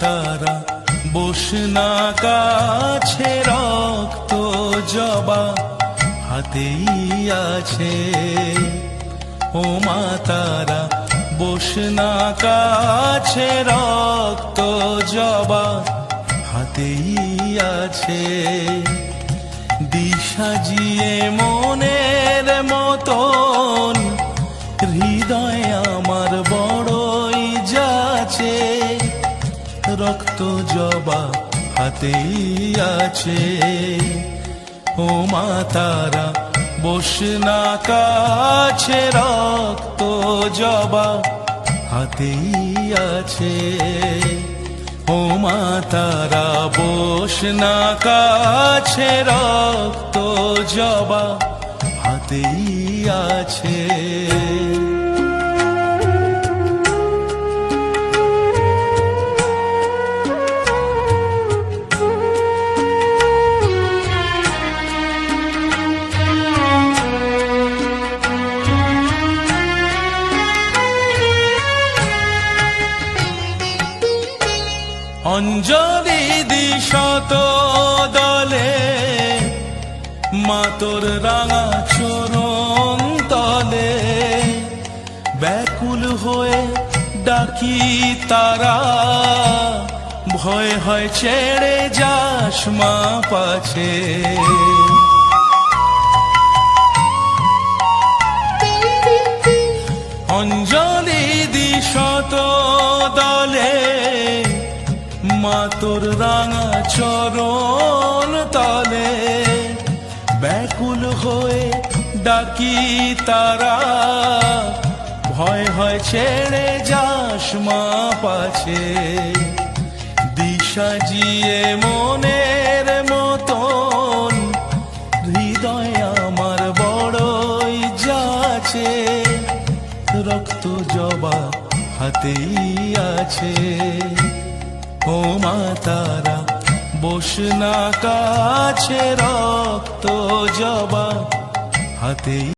তারা বসনা কাছে রক্ত জবা, হাতেই আছে। ও মা তারা বসনা কাছে রক্ত জবা, হাতেই আছে। দিশাজিয়ে মনের মতন, হৃদয় আমার রক্ত জবা হাতেই আছে। ও মা তারা বসনা কাছে রক্ত জবা হাতেই আছে। ও মা তারা বসনা কাছে রক্ত জবা হাতেই আছে। অঞ্জলি দিশত দলে, মাতর রাঙা চরণ তলে। ব্যাকুল হয়ে ডাকি তারা, ভয় হয় ছেড়ে যাস মা পাছে। মাতর রাঙা চরণ তলে ব্যাকুল হয়ে ডাকি তারা। ভয় হয় ছেড়ে যাস মা পাছে। দিশা জিয়ে মনের মতন, হৃদয় আমার বড়ই যাচ্ছে। রক্ত জবা হাতেই আছে। ও মা তারা বসনা কাছে রক্ত জবা হাতেই